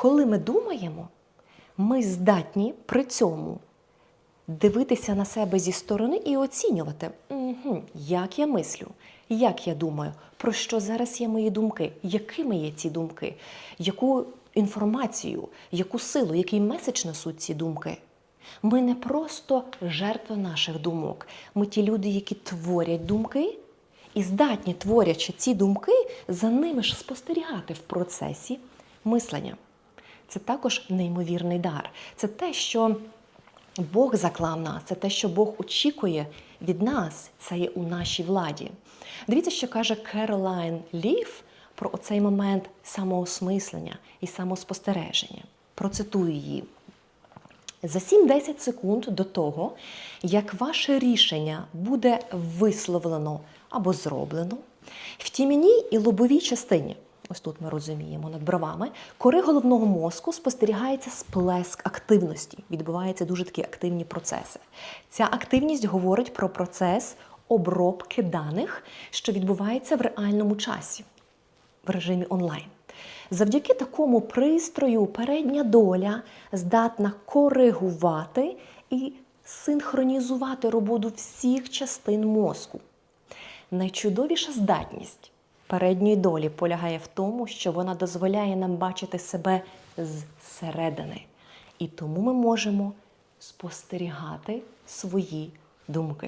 Коли ми думаємо, ми здатні при цьому дивитися на себе зі сторони і оцінювати, угу, як я мислю, як я думаю, про що зараз є мої думки, якими є ці думки, яку інформацію, яку силу, який меседж несуть ці думки. Ми не просто жертва наших думок. Ми ті люди, які творять думки, і здатні, творячи ці думки, за ними ж спостерігати в процесі мислення. Це також неймовірний дар. Це те, що Бог заклав нас, це те, що Бог очікує від нас, це є у нашій владі. Дивіться, що каже Керолайн Ліф про оцей момент самоосмислення і самоспостереження. Процитую її. За 7-10 секунд до того, як ваше рішення буде висловлено або зроблено, в тім'яній і лобовій частині, ось тут ми розуміємо над бровами, кори головного мозку спостерігається сплеск активності. Відбуваються дуже такі активні процеси. Ця активність говорить про процес обробки даних, що відбувається в реальному часі в режимі онлайн. Завдяки такому пристрою передня доля здатна коригувати і синхронізувати роботу всіх частин мозку. Найчудовіша здатність передньої долі полягає в тому, що вона дозволяє нам бачити себе зсередини. І тому ми можемо спостерігати свої думки.